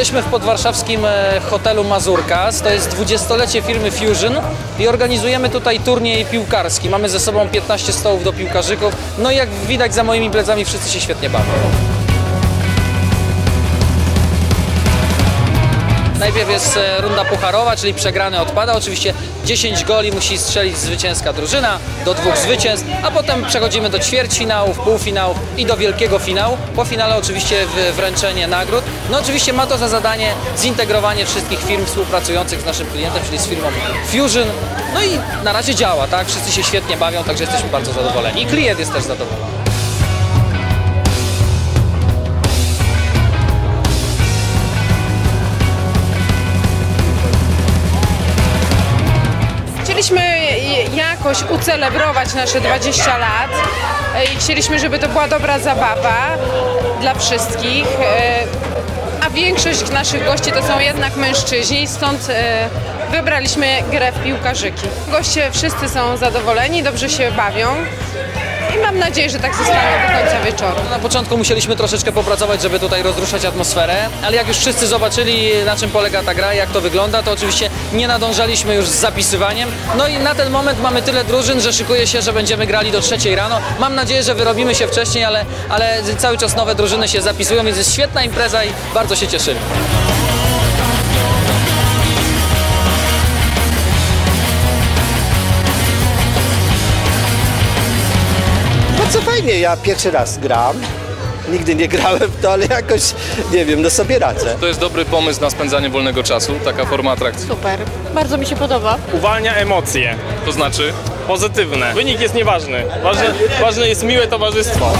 Jesteśmy w podwarszawskim e, hotelu Mazurkas. To jest dwudziestolecie firmy Fusion i organizujemy tutaj turniej piłkarski. Mamy ze sobą 15 stołów do piłkarzyków. No i jak widać za moimi plecami wszyscy się świetnie bawią. Najpierw jest e, runda pucharowa, czyli przegrany odpada. Oczywiście 10 goli musi strzelić zwycięska drużyna do dwóch zwycięstw, a potem przechodzimy do ćwierćfinałów, półfinałów i do wielkiego finału. Po finale oczywiście wręczenie nagród. No oczywiście ma to za zadanie zintegrowanie wszystkich firm współpracujących z naszym klientem, czyli z firmą Fusion. No i na razie działa, tak? Wszyscy się świetnie bawią, także jesteśmy bardzo zadowoleni. I klient jest też zadowolony. Chcieliśmy jakoś ucelebrować nasze 20 lat e, i chcieliśmy, żeby to była dobra zabawa dla wszystkich. e, A większość naszych gości to są jednak mężczyźni, stąd e, wybraliśmy grę w piłkarzyki. Goście wszyscy są zadowoleni, dobrze się bawią i mam nadzieję, że tak zostanie do końca wieczoru. Na początku musieliśmy troszeczkę popracować, żeby tutaj rozruszać atmosferę, ale jak już wszyscy zobaczyli, na czym polega ta gra, jak to wygląda, to oczywiście nie nadążaliśmy już z zapisywaniem. No i na ten moment mamy tyle drużyn, że szykuje się, że będziemy grali do trzeciej rano. Mam nadzieję, że wyrobimy się wcześniej, ale, ale cały czas nowe drużyny się zapisują, więc jest świetna impreza i bardzo się cieszymy. Fajnie, ja pierwszy raz gram. Nigdy nie grałem w to, ale jakoś, nie wiem, no sobie radzę. To jest dobry pomysł na spędzanie wolnego czasu, taka forma atrakcji. Super, bardzo mi się podoba. uwalnia emocje To znaczy, pozytywne. Wynik jest nieważny. Ważne, ważne jest miłe towarzystwo.